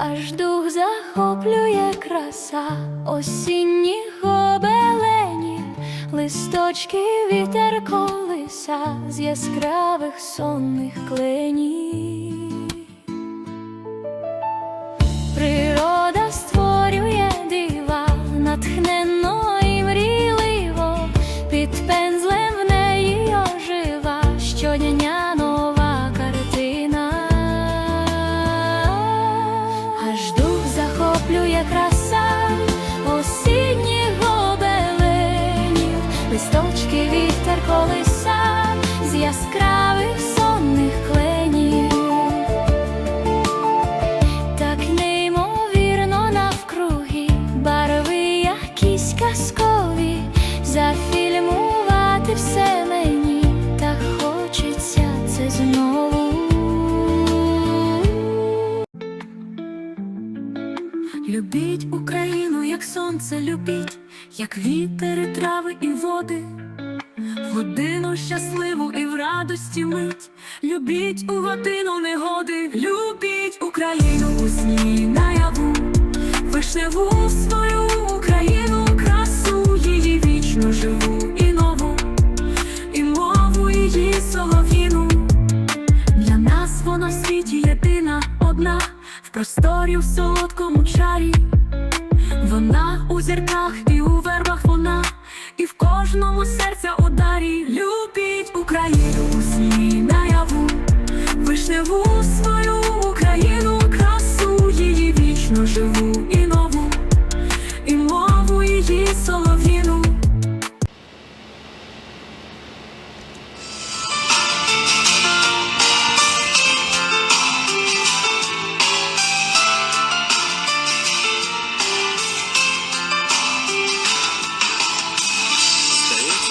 аж дух захоплює краса осінні гобелені, листочки вітер колиса з яскравих сонних кленів. Захоплює Любіть Україну, як сонце, любіть, як вітер, і трави і води, в годину щасливу і в радості мить. Любіть у годину негоди, любіть Україну у сні наяву, вишневу свою Україну, красу її вічно живу і нову, і мову її солов'їну. Для нас вона в світі єдина, одна, в просторі в чарі. Вона у зірках і у вербах вона, і в кожному серця ударі. Любіть Україну у сні наяву, вишневу свою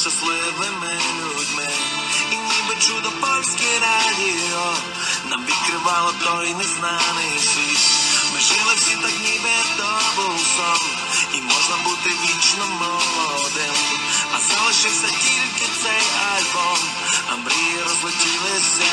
щасливими людьми. І ніби чудо польське радіо нам відкривало той незнаний світ. Ми жили всі так, ніби був сон, і можна бути вічно молодим. А залишився тільки цей альбом, а мрії розлетілися